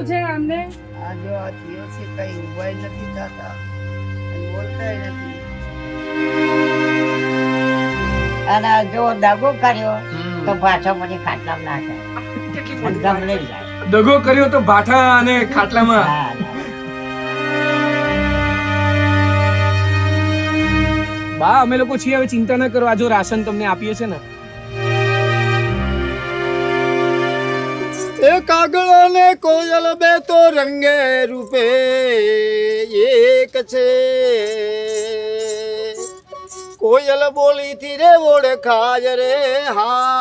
થયું છે આમને? આ જો આ થયો છે કઈ ઉભાઈ નથી થતા અને બોલતાય નથી. અને જો દગો કર્યો તો પાછો મને ખાટલામાં નાખે. અને ગમલે જાય. દગો કર્યો તો ભાઠા અને ખાટલામાં. બા અમે લોકો છીએ હવે ચિંતા ના કરો. આ જો રાશન તમને આપીએ છે ને એ કાગળ અને કોયલ બે તો રંગે રૂપે, એક છે. કોયલ બોલી થી રે ઓળખાય રે, હા.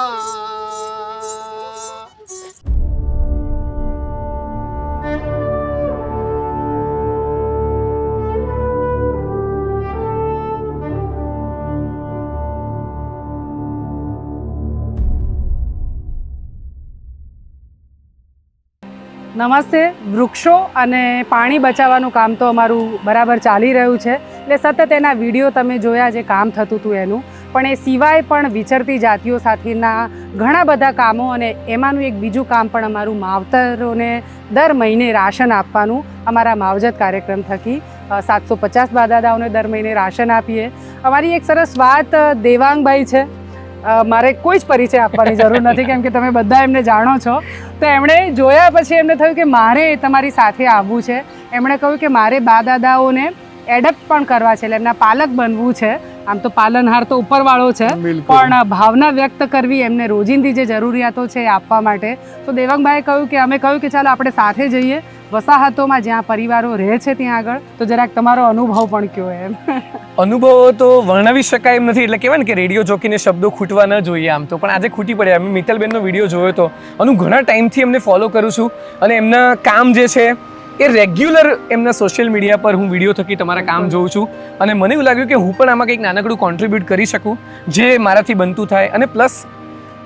નમસ્તે. વૃક્ષો અને પાણી બચાવવાનું કામ તો અમારું બરાબર ચાલી રહ્યું છે. એટલે સતત એના વીડિયો તમે જોયા જે કામ થતું હતું એનું. પણ એ સિવાય પણ વિચરતી જાતિઓ સાથેના ઘણા બધા કામો અને એમાંનું એક બીજું કામ પણ અમારું માવતરોને દર મહિને રાશન આપવાનું અમારા માવજત કાર્યક્રમ થકી સાતસો પચાસ બાદાદાઓને દર મહિને રાશન આપીએ. અમારી એક સરસ વાત દેવાંગભાઈ છે. મારે કોઈ જ પરિચય આપવાની જરૂર નથી, કેમ કે તમે બધા એમને જાણો છો. તો એમણે જોયા પછી એમને થયું કે મારે તમારી સાથે આવવું છે. એમણે કહ્યું કે મારે બા દાદાઓને એડપ્ટ પણ કરવા છે, એટલે એમના પાલક બનવું છે. આમ તો પાલનહાર તો ઉપરવાળો છે. પણ ભાવના વ્યક્ત કરવી એમને રોજિંદી જે જરૂરિયાતો છે આપવા માટે. તો દેવાંગભાઈએ કહ્યું કે અમે કહ્યું કે ચાલો આપણે સાથે જઈએ. વસાહતોમાં જ્યાં પરિવારો રહે છે ત્યાં આગળ તો જરાક તમારો અનુભવ પણ કયો એમ. અનુભવો તો વર્ણવી શકાય એમ નથી. એટલે કહેવાય ને કે રેડિયો જોકીને શબ્દો ખૂટવા ન જોઈએ આમ તો. પણ આજે ખૂટી પડ્યા. મેં મિત્તલબેનનો વીડિયો જોયો હતો અનુ ઘણા ટાઈમથી એમને ફોલો કરું છું. અને એમના કામ જે છે એ રેગ્યુલર એમના સોશિયલ મીડિયા પર હું વીડિયો થકી તમારા કામ જોઉં છું. અને મને એવું લાગ્યું કે હું પણ આમાં કંઈક નાનકડું કોન્ટ્રીબ્યુટ કરી શકું જે મારાથી બનતું થાય. અને પ્લસ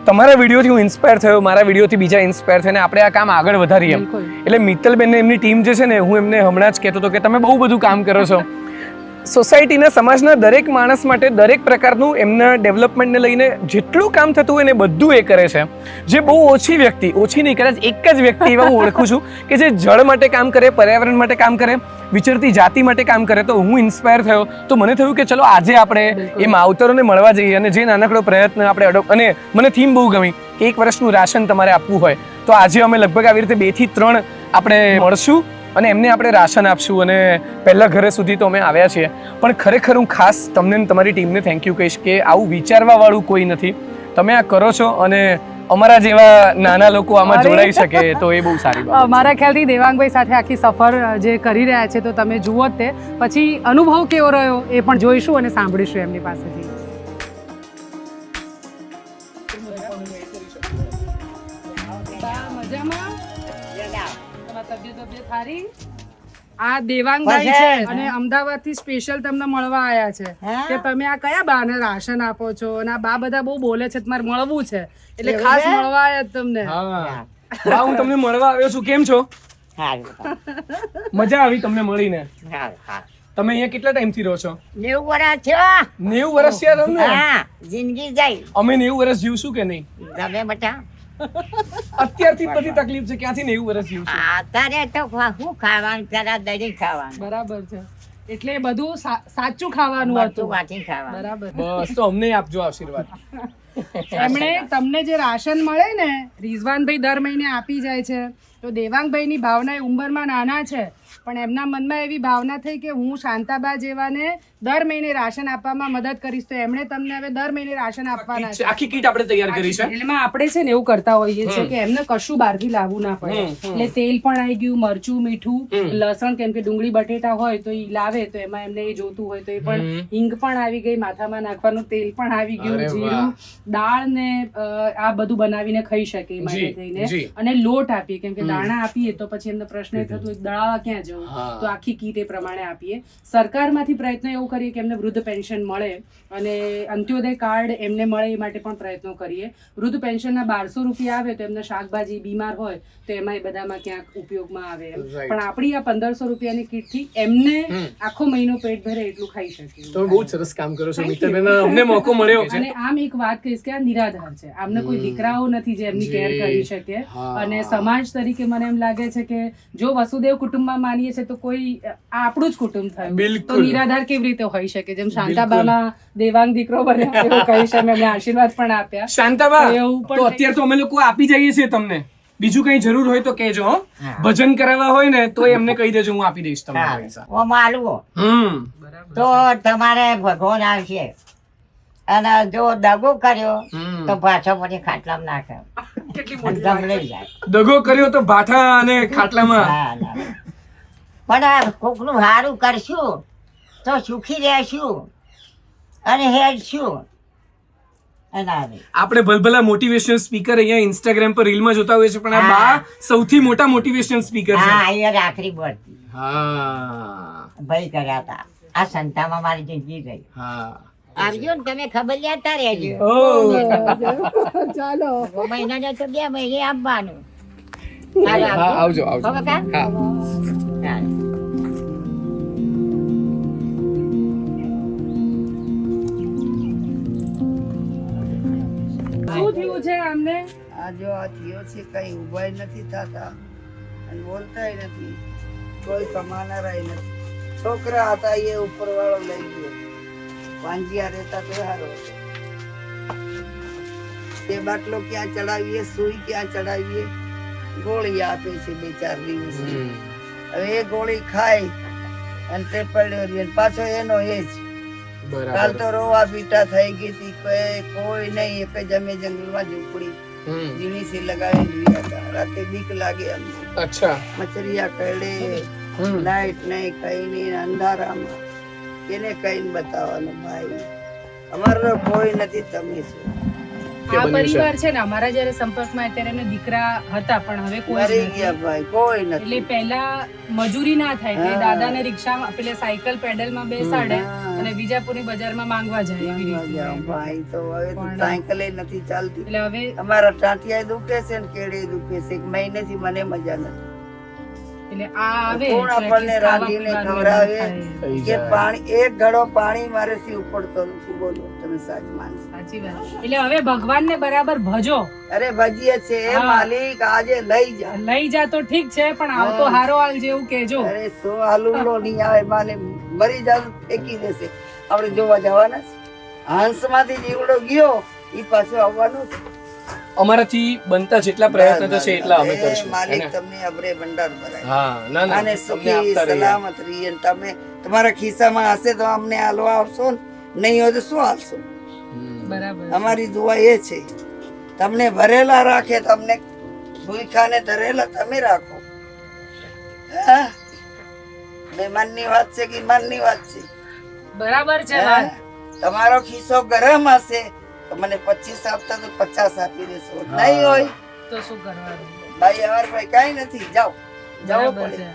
તમારા વિડીયોથી હું ઇન્સ્પાયર થયો મારા વિડીયોથી બીજા ઇન્સ્પાયર થઈને આપણે આ કામ આગળ વધારીએ એટલે મિત્તલબેનને એમની ટીમ જે છે ને હું એમને હમણાં જ કહેતો હતો કે તમે બહુ બધું કામ કરો છો. સોસાયટીના સમાજના દરેક માણસ માટે દરેક પ્રકારનું એમના ડેવલપમેન્ટને લઈને જેટલું કામ થતું હોય એને બધું એ કરે છે. જે બહુ ઓછી વ્યક્તિ ઓછી નહીં કદાચ એક જ વ્યક્તિ એવા હું ઓળખું છું કે જે જળ માટે કામ કરે પર્યાવરણ માટે કામ કરે વિચરતી જાતિ માટે કામ કરે. તો હું ઇન્સ્પાયર થયો. તો મને થયું કે ચલો આજે આપણે એ માવતરોને મળવા જઈએ અને જે નાનકડો પ્રયત્ન આપણે અડો અને મને થીમ બહુ ગમી કે એક વર્ષનું રાશન તમારે આપવું હોય. તો આજે અમે લગભગ આવી રીતે બેથી ત્રણ આપણે મળશું. અને એમને આપણે રાશન આપશું અને પહેલાં ઘરે સુધી તો અમે આવ્યા છીએ. પણ ખરેખર હું ખાસ તમને તમારી ટીમને થેન્ક યુ કહીશ કે આવું વિચારવાવાળું કોઈ નથી. તમે આ કરો છો અને અમારા જેવા નાના લોકો આમાં જોડાઈ શકે તો એ બહુ સારી બાબત મારા ખ્યાલથી દેવાંગભાઈ સાથે આખી સફર જે કરી રહ્યા છે તો તમે જુઓ જ તે. પછી અનુભવ કેવો રહ્યો એ પણ જોઈશું અને સાંભળીશું એમની પાસેથી. આ દેવાંગભાઈ છે અને અમદાવાદથી સ્પેશિયલ તમને મળવા આયા છે. કે તમે આ કયા બાને રાશન આપો છો? અને આ બા બધા બહુ બોલે છે તમારે મળવું છે. એટલે ખાસ મળવા આયા તમને. હા. હું. તમને મળવા આવ્યો છું. કેમ છો? મજા આવી તમને મળીને. તમે અહીંયા કેટલા ટાઈમથી રહો છો? નેવું વર્ષ થયો. નેવું વર્ષ થયા તમને? જિંદગી જાય અમે નેવું વર્ષ જીવશું કે નહીં? તમે બટા અત્યારથી બધી તકલીફ છે ક્યાંથી નેવું વર્ષ જીવશું અત્યારે તો શું ખાવાનું પેલા દહીં ખાવાનું. બરાબર છે. એટલે બધું સાચું ખાવાનું હતું. બરાબર. બસ તો અમને આપજો આશીર્વાદ. એમણે તમને જે રાશન મળે ને રિઝવાનભાઈ દર મહિને આપી જાય છે. તો દેવાંગભાઈની ભાવના એ ઉંમરમાં નાના છે પણ એમના મનમાં એવી ભાવના થઈ કે હું શાંતાબા જેવાને દર મહિને રાશન આપવામાં મદદ કરીશ તો એમણે તમને હવે દર મહિને રાશન આપવાના છે. આખી કીટ આપણે તૈયાર કરી છે. એટલે આપણે છે ને એવું કરતા હોઈએ છીએ કે એમને કશું બહારથી લાવવું ના પડે. એટલે તેલ પણ આવી ગયું મરચું મીઠું લસણ કેમ કે ડુંગળી બટેટા હોય તો એ લાવે તો એમાં એમને એ જોતું હોય તો એ પણ હિંગ પણ આવી ગઈ માથામાં નાખવાનું તેલ પણ આવી ગયું જીરું દાળ ને આ બધું બનાવીને ખાઈ શકે એ માટે થઈને. અને લોટ આપીએ કેમ કે દાણા આપીએ તો પછી એમને પ્રશ્ન એ થતો દળાવા ક્યાં જવું? તો આખી કીટ એ પ્રમાણે આપીએ. સરકારમાંથી પ્રયત્ન એવું કરીએ કે એમને વૃદ્ધ પેન્શન મળે અને અંત્યોદય કાર્ડ એમને મળે એ માટે પણ પ્રયત્નો કરીએ. વૃદ્ધ પેન્શનના બારસો રૂપિયા આવે તો એમને શાકભાજી બીમાર હોય તો એમાં એ બધામાં ક્યાંક ઉપયોગમાં આવે પણ આપણી આ પંદરસો રૂપિયાની કીટથી એમને આખો મહિનો પેટ ભરે એટલું ખાઈ શકે તમે બહુ સરસ કામ કરો છો અમને મોકો મળ્યો. અને આમ એક વાત કહીશ કે આ નિરાધાર છે. આમને કોઈ દીકરાઓ નથી જે એમની કેર કરી શકે અને સમાજ તરીકે કે મને એમ લાગે છે કે જો વસુદેવ કુટુંબમાં માનીએ છીએ તો કોઈ આપણું જ કુટુંબ થયું. તો નિરાધાર કેવી રીતે હોઈ શકે? જેમ શાંતાબામાં દેવાંગ દીકરો બન્યો એવું કહી છે મેં આશીર્વાદ પણ આપ્યા. શાંતાબા એવું પણ અત્યારે તો અમે લોકો આપી જઈએ છીએ તમને. બીજું કઈ જરૂર હોય તો કેજો હો. ભજન કરાવવા હોય ને તો એમને કહી દેજો હું આપી દઈશ તમને ઓ માલવો હમ. તો તમારે ભગવાન આવશે. અને જો દગો કર્યો હમ. તો પાછો પછી ખાટલામાં નાખે. કેટલી મોટી જાય. દગો કર્યો તો ભાઠા અને ખાટલામાં. પણ આ કોકનું સારું કરશું તો સુખી રહેશું અને હેડશું આપણે ભલભલા મોટિવેશનલ સ્પીકર અહીંયા ઇન્સ્ટાગ્રામ પર રીલમાં જોતા હોઈએ છીએ પણ આ બા સૌથી મોટા મોટિવેશનલ સ્પીકર છે. હા અહીંયા આખરી પડતી હા. ભાઈ કર્યા હતા આ સંતામાં મારી જિંદગી ગઈ. હા. આવજો ને તમે ખબર લેતા રહેજો ચાલો. મહિના તો બે મહિને આપવાનું. આવજો. આવજો હા શું થયું છે આમને? આ જો આ થયો છે કઈ ઉભાય નથી થતા. અને બોલતાય નથી. કોઈ કમાનારાય નથી. છોકરા હતા એ ઉપરવાળો લઈ ગયો. વાંજિયા રહેતા તો સારો હતો. તે બાટલો ક્યાં ચડાવીએ સુઈ ક્યાં ચડાવીએ ગોળી આપે છે બે ચાર દિવસ હવે એ ગોળી ખાય અને તે પડ્યો રહ્યો અને પાછો એનો એ જ. કાલ બરાબર તો રોવા પીટા થઈ ગઈ હતી કોઈ કોઈ નહીં એક જ અમે જંગલમાં ઝૂંપડી હમ. ઝીણી સી લગાવી રહ્યા હતા. રાતે બીક લાગે અમને. અચ્છા. મચરિયા કરડે. હમ. લાઈટ નહીં કઈ નહીં અંધારામાં. એને કઈ બતાવવાનું ભાઈ. અમારો કોઈ નથી તમે છો. આ પરિવાર છે ને અમારા જયારે સંપર્કમાં અત્યારે એમને દીકરા હતા પણ હવે કોઈ મરી ગયા ભાઈ કોઈ એટલે પહેલા મજૂરી ના થાય એટલે. દાદાને રિક્ષામાં પેલે સાયકલ પેડલમાં બેસાડે. અને વિજાપુરની બજારમાં માંગવા જાય એવી રીતે. ભાઈ તો હવે તો પણ- નથી ચાલતી. એટલે હવે અમારા ટાંટિયા દુખે છે ને કેડે દુખે છે એક મહિનેથી મને મજા નથી. એટલે આ આવે કોણ આપણને રાંધીને ખવડાવે? કે પાણી એક ઘડો પાણી મારેથી ઉપડતો નથી બોલો તમે સાચ વાત એટલે હવે ભગવાનને બરાબર ભજો. અરે ભજીએ છે એ માલિક આજે લઈ જા. લઈ જા તો ઠીક છે પણ આવતો હારો હાલ જેવું કેજો અરે સો હાલુલો નહીં આવે માને મરી જાવ ફેંકી દેશે. આપણે જોવા જવાના છે. હંસમાંથી જીવડો ગયો એ પાછો આવવાનો છે. અમારાથી બનતા જેટલા પ્રયત્ન થશે એટલા અમે કરશું. માલિક તમને અબરે ભંડાર ભરાય. હા ના ના અને સુખી સલામત રહીએ તમે તમારા ખિસ્સામાં હશે તો અમને હાલવા આવશો નહીં હોય તો શું હાલશો? બરાબર. અમારી દુઆ એ છે. તમને ભરેલા રાખે તમને ભૂખાને ધરેલા તમે રાખો. હા? મહેમાનની વાત છે કે ઈમાનની વાત છે? બરાબર છે હા? તમારો ખિસ્સો ગરમ હશે તો મને પચીસ આપતા તો પચાસ આપી દેશો. નહીં હોય તો શું કરવાનું? ભાઈ અમાર ભાઈ કઈ નથી. જાઓ. જાઓ પડે.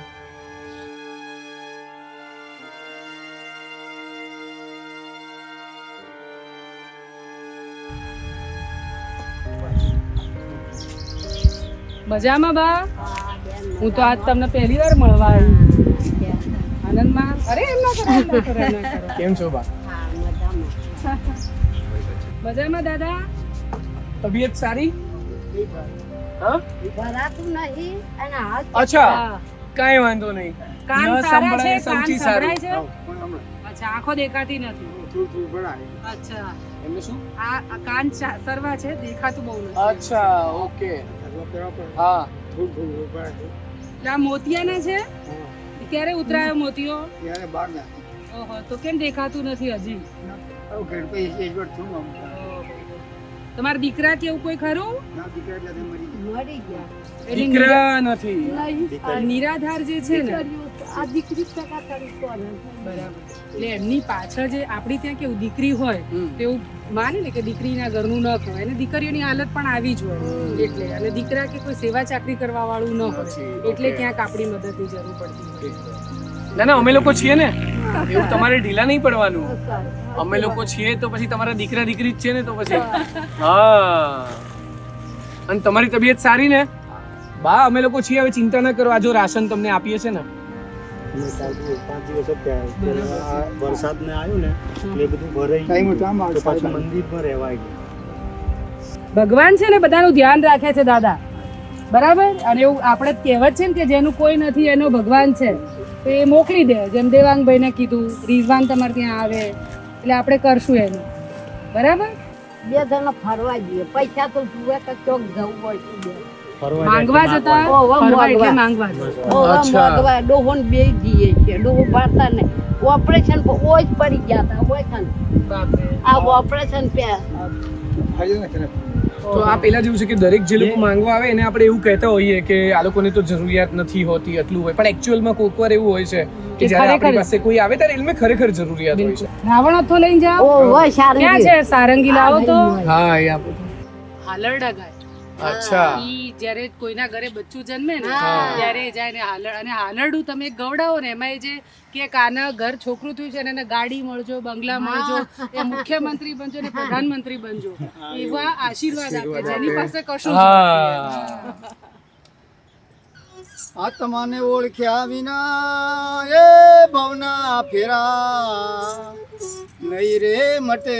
મજામાં બા? હું તો આજ તમને પહેલી વાર મળવા આવી. આનંદમાં? અરે એમ ના કરો એમ ના કરો એમ ના કરો. કેમ છો બા? મજામાં દાદા? તબિયત સારી? હા? ભરાતું નહીં અને હાથ અચ્છા કઈ વાંધો નહીં. કાન સારા છે કાન સૌથી છે? અચ્છા આંખો દેખાતી નથી. અચ્છા. એમને શું? આ આ કાન સરવા છે દેખાતું બહુ નથી. અચ્છા ઓકે. હા. એટલે આ મોતિયાના છે? ક્યારે ઉતરાયો મોતિયો? ઓહો તો કેમ દેખાતું નથી હજી? તમારા દીકરા કે એવું કોઈ ખરું? મરી ગયા. દીકરા નથી. આ નિરાધાર જે છે ને? આ દીકરી બરાબર. એટલે એમની પાછળ જે આપણી ત્યાં કેવું દીકરી હોય તેવું માને ને કે દીકરીના ઘરનું ન કહેવાય. અને દીકરીઓની હાલત પણ આવી જ હોય. એટલે અને દીકરા કે કોઈ સેવા ચાકરી કરવા વાળું ન હોય. એટલે ક્યાંક આપણી મદદની જરૂર પડતી હોય. ના ના અમે લોકો છીએ ને. એવું તમારે ઢીલા નહીં પડવાનું. અમે લોકો છીએ તો પછી તમારા દીકરા દીકરી જ છે ને તો પછી. હા. અને તમારી તબિયત સારી ને? બા અમે લોકો છીએ હવે ચિંતા ન કરો. આ જો રાશન તમને આપીએ છે ને. પાંચ દિવસ જ થયા. પેલા આ વરસાદ ને આવ્યું ને એટલે બધું ભરાઈ પાછું મંદિરમાં રહેવાય ભગવાન છે ને બધાનું ધ્યાન રાખે છે દાદા. બરાબર? અને એવું આપણે કહેવત છે ને કે જેનું કોઈ નથી એનો ભગવાન છે. તો એ મોકલી દે. જેમ દેવાંગભાઈને કીધું રિઝવાન તમારે ત્યાં આવે એટલે આપણે કરશું એનું બરાબર? બે જણા ફરવા જઈએ. પૈસા તો જુએ તો ચોક જવું પડશે માંગવા જતા? ઓવા ફરવા એટલે માંગવા. માંગવા. ડોહોન બે જઈએ છીએ. ડોહો પાડતા નહીં. ઓપરેશન ઓજ પડી ગયા હતા. ઓપરેશન આ ઓપરેશન પે તો આ પેલા જેવું છે કે દરેક જે લોકો માંગવા આવે એને આપણે એવું કહેતા હોઈએ કે આ લોકોને તો જરૂરિયાત નથી હોતી એટલું હોય. પણ એકચ્યુઅલમાં કોઈક વાર એવું હોય છે કે જ્યારે આપણી પાસે કોઈ આવે ત્યારે એમને ખરેખર જરૂરિયાત હોય છે. રાવણોત્થો લઈને જાઓ. ઓ વાહ સારંગી. ક્યાં છે? સારંગી લાવો તો. હા એ આપો. હાલરડા ગાય. અચ્છા. ઈ જ્યારે કોઈના ઘરે બચ્ચું જન્મે ને ત્યારે જાય ને હાલડ અને હાલરડું તમે ગવડાવો ને એમાં જે કે કાના ઘર છોકરું થયું છે એને ગાડી મળજો બંગલા મળજો એ મુખ્યમંત્રી બનજો ને પ્રધાનમંત્રી બનજો એવા. આશીર્વાદ આપે જેની પાસે કશું આત્માને ઓળખ્યા વિના એ ભવના ફેરા. નહીં રે મટે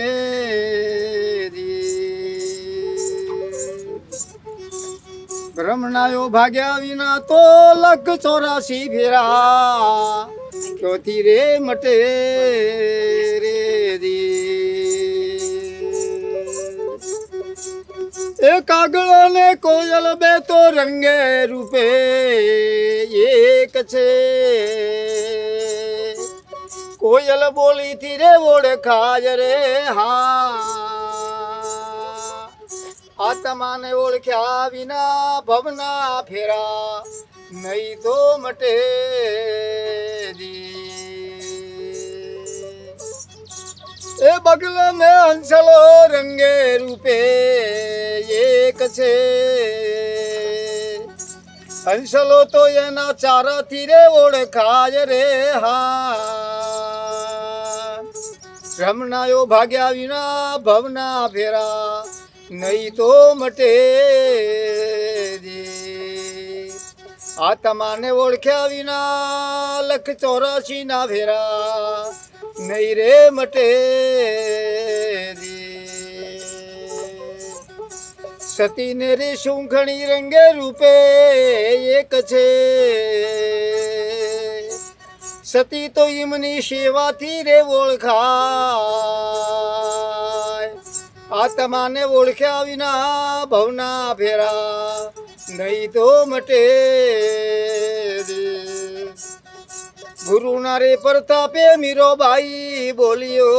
બ્રહ્મણાયો ભાગ્યા વિના તો લખ ચોરાસી ફેરા. ક્યોથી રે મટે રે એ કાગળ ને કોયલ બે તો રંગે રૂપે, એક છે. કોયલ બોલી થી રે ઓળખાય રે હા. આત્માને ઓળખ્યા વિના ભવના ફેરા. નહીં તો મટે એ બગલ મે હંસલો રંગે રૂપે એક છે. હંસલો તો એના ચારાથી રે ઓળખાય રે હા. રમનાયો ભાગ્યા વિના ભવના ફેરા. નહીં તો મટે આત્માને ઓળખ્યા વિના લખ ચોરાશી ના ફેરા નહીં રે મટે સતીને રે શૂંખણી રંગે રૂપે એક છે. સતી તો ઈમની સેવાથી રે ઓળખાય આત્માને ઓળખ્યા વિના ભવના ફેરા નહીં તો મટે. ગુરુના રે પ્રતાપે મીરોબાઈ બોલ્યો,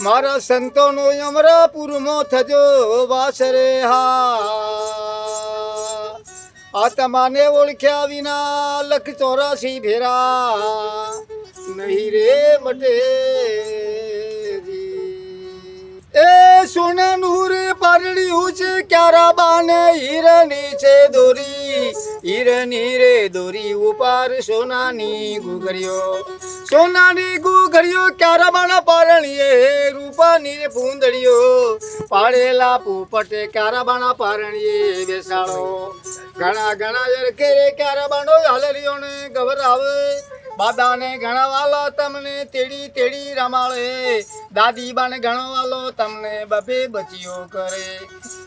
મારા સંતોનો અમરાપુરમાં થજો વાસરે હા આત્માને ઓળખ્યા વિના લખ ચોરાસી ફેરા નહીં રે મટે એ સોના રે પારડ્યું છે, ક્યારા બાને છે દોરી. હીરની રે દોરી સોનાની ગુગરીઓ સોનાની ગુગરીઓ ક્યારા પારણીએ, રૂપાની રે પૂંદડીઓ પાડેલા પોપટે ક્યારા બાના પારણીએ બેસાડો ઘણા ઘણા જરકે રે ક્યારા બાનો ગભરાવે. બાદાને ઘણા વાલો તમને તેડી તેડી રમાડે. દાદી બાને ઘણો વાલો તમને બબે બચીઓ કરે.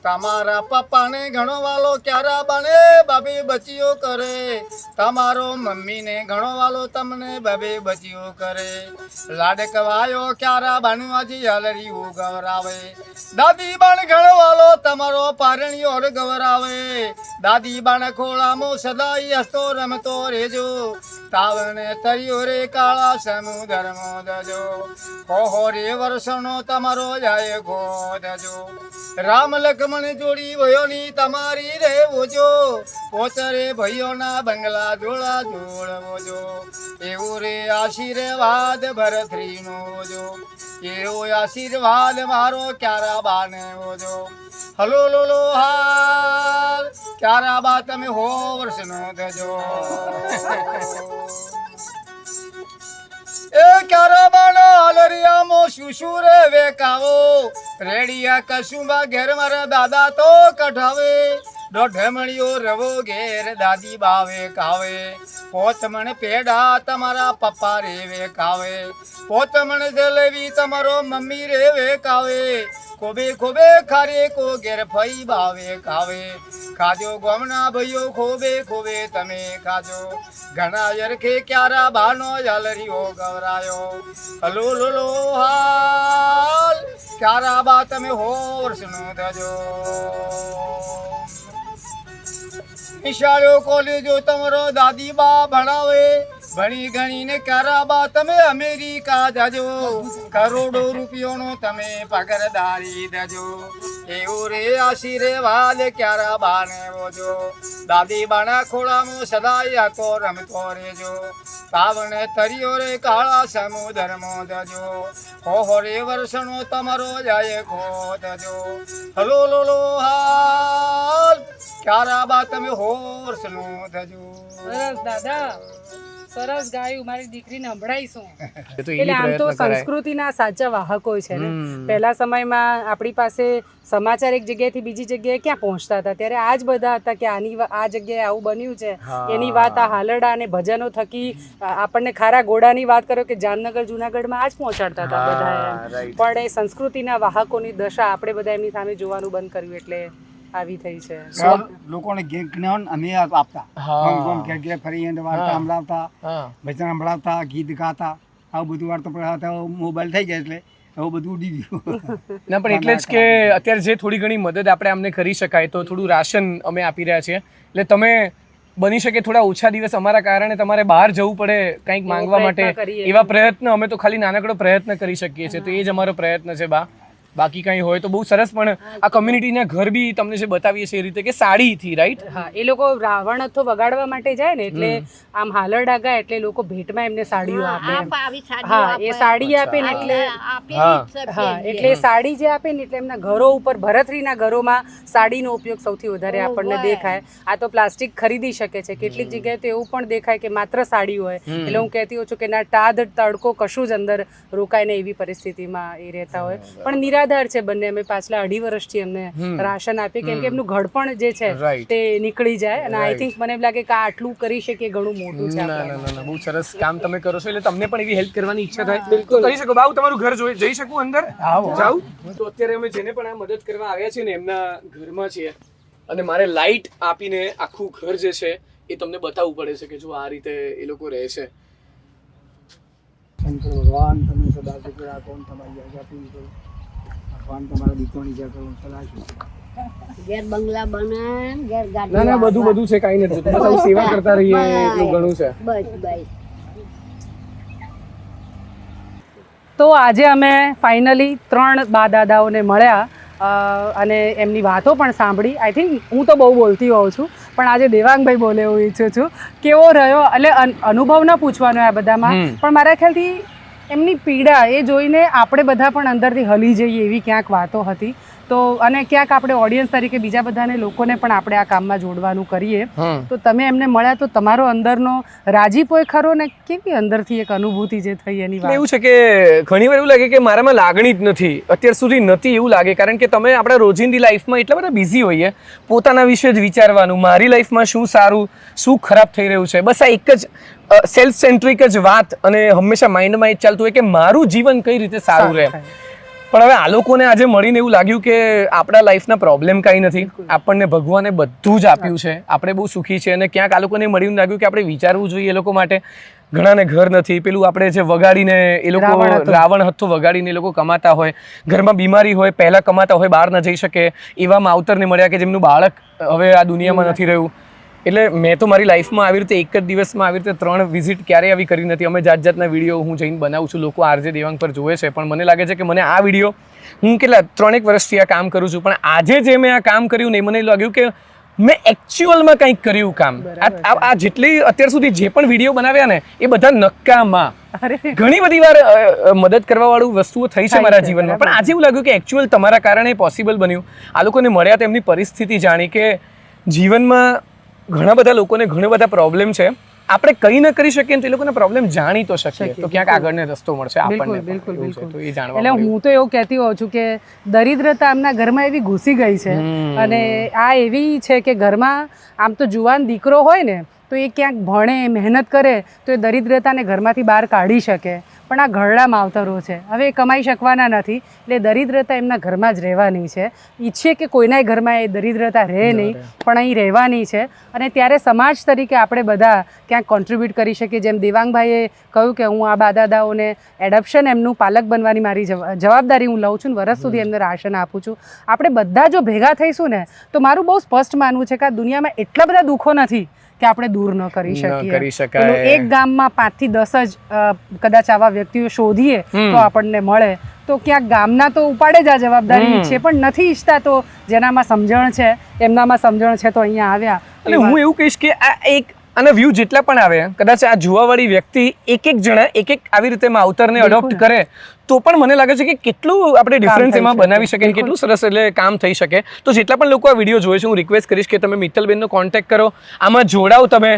તમારા પપ્પાને ઘણો વાલો ક્યારા બને? બબે બચીઓ કરે. તમારો મમ્મીને ઘણો વાલો તમને બબે બચીઓ કરે. લાડકવાયો ક્યારા બનવાજી હલરીઓ ગવરાવે. દાદી બાણ ઘણો વાલો તમારો પારણીઓ ગવરાવે. દાદી બાણ ખોળામાં સદાય હસતો રમતો રેજો. તાવને તર્યો રે કાળા સમુદ્રમો દજો કોહો રે વર્ષનો તમારો જાય ગોદજો. રામ લક્ષ્મણ જોડી વયોની તમારી રે ઓજો પોચરે ભાઈઓના બંગલા જોડા જોડવોજો એવું રે આશીર્વાદ ભરતરીનો જો એવો આશીર્વાદ મારો ક્યારા બાને જો હલો, લો હાલ, ક્યારા બા, તમે હો વર્ષનો થજો એ ક્યારાબાનો હાલરિયામાં શું શું રે વેકાવો? રેડિયા કશુંબા ઘેર મારા દાદા તો કઢાવે. દોઢમણીઓ રવો ઘેર દાદી બાવે કાવે પોચમણ પેડા તમારા પપ્પા રે વેકાવે. પોચમણ જલેબી તમારો મમ્મી રે વેકાવે. ખોબે ખોબે ખારે કો ઘેર ફઈ ભાવે ખાવે. ખાજો ગમના ભયો ખોબે ખોબે તમે ખાજો. ઘણા યરખે ક્યારા બાનો ઝાલરીઓ ગવરાયો. હલો લો લો હાલ. ક્યારા બા તમે હોર્સનું થજો નિશાળો કોલેજો તમારો દાદી બા ભણાવે. ભણી ગણીને કરાબા તમે અમેરિકા જજો. કરોડો રૂપિયોનો તમે પગરદારી દેજો. એવું રે આશીર્વાદ ક્યારા બાને વોજો દાદી બાના ખોળામાં સદાય હતો રમતો રેજો. તાવણે તરિયો રે કાળા સમુદ્રમાં જજો હો રે વર્ષણો તમારો જાય ખો દજો. હલો લો લો હાલ. ક્યારા બા તમે હોર્ષનો દજો. દાદા. સરસ ગાયું મારી દીકરીને સંભળાઈશું. એટલે આમ તો સંસ્કૃતિના સાચા વાહકો છે ને. પહેલા સમયમાં આપણી પાસે સમાચાર એક જગ્યાએથી બીજી જગ્યાએ ક્યાં પહોંચતા હતા? ત્યારે આ જ બધા હતા કે આની આ જગ્યાએ આવું બન્યું છે. એની વાત આ હાલરડા અને ભજનો થકી આપણને ખારા ઘોડાની વાત કરો કે જામનગર જુનાગઢમાં આ જ પહોંચાડતા હતા બધા પણ એ સંસ્કૃતિના વાહકોની દશા આપણે બધા એમની સામે જોવાનું બંધ કર્યું એટલે આવી થઈ છે. લોકોને જ્ઞાન અમે આપતા. ગમ ઘેર ઘેર ફરી એને વાર્તા સંભળાવતા ભજન સંભળાવતા ગીત ગાતા. આવું બધું વાર્તા પડાવતા મોબાઈલ થઈ ગયા એટલે એવું બધું ઉડી ગયું. ના પણ એટલે જ કે અત્યારે જે થોડી ઘણી મદદ આપણે અમને કરી શકાય તો થોડું રાશન અમે આપી રહ્યા છીએ. એટલે તમે બની શકે થોડા ઓછા દિવસ અમારા કારણે તમારે બહાર જવું પડે કંઈક માંગવા માટે. એવા પ્રયત્ન અમે તો ખાલી નાનકડો પ્રયત્ન કરી શકીએ છીએ તો એ જ અમારો પ્રયત્ન છે બા. બાકી કંઈ હોય તો બહુ સરસ પણ આ કમ્યુનિટીના ઘર બી તમને જે બતાવીએ છીએ એ રીતે કે સાડીથી રાઈટ હા એ લોકો રાવણ અથો વગાડવા માટે જાય ને એટલે આમ હાલર ડાગા એટલે લોકો ભેટમાં એમને સાડીઓ આપે હા એ સાડી આપે ને એટલે હા. એટલે સાડી જે આપે ને એટલે એમના ઘરો ઉપર ભરતરીના ઘરોમાં સાડીનો ઉપયોગ સૌથી વધારે આપણને દેખાય. આ તો પ્લાસ્ટિક ખરીદી શકે છે. કેટલીક જગ્યાએ તો એવું પણ દેખાય કે માત્ર સાડી હોય. એટલે હું કહેતી હોઉં છું કે ના ટાઢ તડકો કશું જ અંદર રોકાય ને એવી પરિસ્થિતિમાં એ રહેતા હોય. પણ નિરાધાર છે બંને. અમે પાછલા અઢી વર્ષથી એમને રાશન આપીએ કેમ કે એમનું ઘડપણ જે છે તે નીકળી જાય અને આઈ થિંક મને એમ લાગે કે આટલું કરી શકીએ ઘણું મોટું છે ના ના ના ના બહુ સરસ કામ તમે કરો છો. એટલે તમને પણ એવી હેલ્પ કરવાની ઈચ્છા થાય. બિલકુલ કરી શકો. બાબુ તમારું ઘર જોઈ જઈ શકું અંદર? જાઉં? તો અત્યારે અમે જેને પણ આ મદદ કરવા આવ્યા છીએ ને એમના ઘરમાં છીએ. અને મારે લાઇટ આપીને આખું ઘર જે છે એ તમને બતાવવું પડે છે કે જો આ રીતે એ લોકો રહે છે. શંકર ભગવાન તમે સદા સુખ રાખો ને તમારી આજ્ઞા ભગવાન તમારા દીકરોની જે કરો સલાહ ઘેર બંગલા બનાન ઘેર ગાડી ના ના બધું બધું છે કાંઈ નથી. બસ આવું સેવા કરતા રહીએ એટલું ઘણું છે. બસ બસ. તો આજે અમે ફાઇનલી ત્રણ બા દાદાઓને મળ્યા અને એમની વાતો પણ સાંભળી. આઈ થિંક હું તો બહુ બોલતી હોઉં છું પણ આજે દેવાંગભાઈ બોલે એવું ઈચ્છું છું. કેવો રહ્યો? એટલે અનુભવ ન પૂછવાનો આ બધામાં પણ મારા ખ્યાલથી એમની પીડા એ જોઈને આપણે બધા પણ અંદરથી હલી જઈએ એવી ક્યાંક વાતો હતી. તો અને ક્યાંક આપણે ઓડિયન્સ તરીકે બીજા બધાને લોકોને પણ આપણે આ કામમાં જોડવાનું કરીએ. તો તમે એમને મળ્યા તો તમારો અંદરનો રાજીપો ખરો ને કેવી અંદરથી એક અનુભૂતિ જે થઈ એની વાત? એવું છે કે ઘણી વાર એવું લાગે કે મારામાં લાગણી જ નથી. અત્યાર સુધી નથી એવું લાગે. કારણ કે તમે આપણા રોજિંદી લાઈફમાં એટલા બધા બિઝી હોઈએ. પોતાના વિશે જ વિચારવાનું મારી લાઈફમાં શું સારું શું ખરાબ થઈ રહ્યું છે. બસ આ એક જ સેલ્ફ સેન્ટ્રિક જ વાત અને હંમેશા માઇન્ડમાં એ ચાલતું હોય કે મારું જીવન કઈ રીતે સારું રહે. પણ હવે આ લોકોને આજે મળીને એવું લાગ્યું કે આપણા લાઈફના પ્રોબ્લેમ કાંઈ નથી. આપણને ભગવાને બધું જ આપ્યું છે. આપણે બહુ સુખી છે અને ક્યાંક આ લોકોને મળીને લાગ્યું કે આપણે વિચારવું જોઈએ એ લોકો માટે. ઘણાને ઘર નથી. પેલું આપણે જે વગાડીને એ લોકો રાવણ હતું. વગાડીને એ લોકો કમાતા હોય. ઘરમાં બીમારી હોય પહેલા કમાતા હોય બહાર ન જઈ શકે. એવા માવતરને મળ્યા કે જેમનું બાળક હવે આ દુનિયામાં નથી રહ્યું. એટલે મેં તો મારી લાઈફમાં આવી રીતે એક જ દિવસમાં આવી રીતે ત્રણ વિઝિટ ક્યારેય આવી કરી નથી. અમે જાત જાતના વીડિયો હું જઈને બનાવું છું. લોકો આરજે દેવાંગ પર જોવે છે. પણ મને લાગે છે કે મને આ વીડિયો હું કેટલા ત્રણેક વર્ષથી આ કામ કરું છું. પણ આજે જે મેં આ કામ કર્યું ને એ મને લાગ્યું કે મેં એકચ્યુઅલમાં કંઈક કર્યું કામ. આ જેટલી અત્યાર સુધી જે પણ વીડિયો બનાવ્યા ને એ બધા નક્કામાં. ઘણી બધી વાર મદદ કરવા વાળું વસ્તુઓ થઈ છે મારા જીવનમાં. પણ આજે એવું લાગ્યું કે એકચ્યુઅલ તમારા કારણે પોસિબલ બન્યું. આ લોકોને મળ્યા તેમની પરિસ્થિતિ જાણી કે જીવનમાં ઘણા બધા લોકોને ઘણા બધા પ્રોબ્લેમ છે. આપણે કંઈ ન કરી શકીએ ને તે લોકોને પ્રોબ્લેમ જાણી તો શકીએ. તો ક્યાંક આગળને રસ્તો મળશે આપણને બિલકુલ બિલકુલ તો એ જાણવા એટલે હું તો એવું કહેતી હોઉં છું કે દરિદ્રતા એમના ઘરમાં એવી ઘૂસી ગઈ છે અને આ એવી છે કે ઘરમાં આમ તો જુવાન દીકરો હોય ને તો એ ક્યાંક ભણે મહેનત કરે તો એ દરિદ્રતાને ઘરમાંથી બહાર કાઢી શકે. પણ આ ઘરડા માવતરો છે. હવે એ કમાઈ શકવાના નથી. એટલે દરિદ્રતા એમના ઘરમાં જ રહેવાની છે. ઈચ્છે કે કોઈનાય ઘરમાં એ દરિદ્રતા રહે નહીં પણ અહીં રહેવાની છે. અને ત્યારે સમાજ તરીકે આપણે બધા ક્યાંક કોન્ટ્રીબ્યુટ કરી શકીએ. જેમ દેવાંગભાઈએ કહ્યું કે હું આ બા દાદાઓને એડપ્શન એમનું પાલક બનવાની મારી જવા- જવાબદારી હું લઉં છું વરસ સુધી એમને રાશન આપું છું. આપણે બધા જો ભેગા થઈશું ને તો મારું બહુ સ્પષ્ટ માનવું છે કે આ દુનિયામાં એટલા બધા દુઃખો નથી. કે આપણે દૂર ન કરી શકીએ. એક ગામમાં પાંચથી દસ જ કદાચ આવા વ્યક્તિઓ શોધીએ તો આપણને મળે. તો ક્યાંક ગામના તો ઉપાડે જ આ જવાબદારી છે પણ નથી ઈચ્છતા તો જેનામાં સમજણ છે એમનામાં સમજણ છે તો અહીંયા આવ્યા. અને હું એવું કહીશ કે આ એક આના વ્યૂ જેટલા પણ આવે કદાચ આ જોવાવાળી વ્યક્તિ એક એક જણા એક એક આવી રીતે માવતરને અડોપ્ટ કરે તો પણ મને લાગે છે કે કેટલું આપણે ડિફરન્સ એમાં બનાવી શકીએ કેટલું સરસ એટલે કામ થઈ શકે. તો જેટલા પણ લોકો આ વીડિયો જોવે છે હું રિક્વેસ્ટ કરીશ કે તમે મિત્તલબેનનો કોન્ટેક્ટ કરો. આમાં જોડાઓ તમે.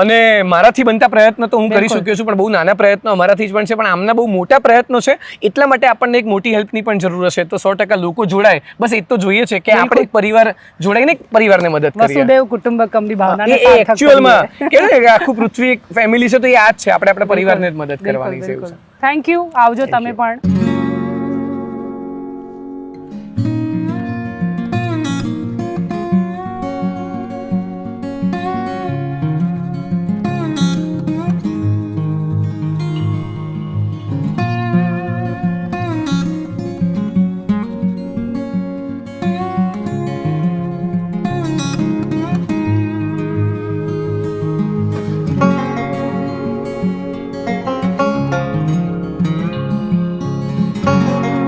અને મારાથી બનતા પ્રયત્ન તો હું કરી શક્યો છું પણ બહુ નાના પ્રયત્નો અમારાથી જ પણ છે પણ આમના બહુ મોટા પ્રયત્નો છે એટલા માટે આપણને એક મોટી હેલ્પની પણ જરૂર હશે. તો સો ટકા લોકો જોડાય. બસ એ તો જોઈએ છે કે આપણે એક પરિવાર જોડાઈને એક પરિવારને મદદ કરીએ. વસુદેવ કુટુંબકમની ભાવના એ સાર્થક કે આખું પૃથ્વી એક ફેમિલી છે તો એ આ જ છે. આપણે આપણા પરિવારને જ મદદ કરવાની છે થેન્ક યુ આવજો તમે પણ.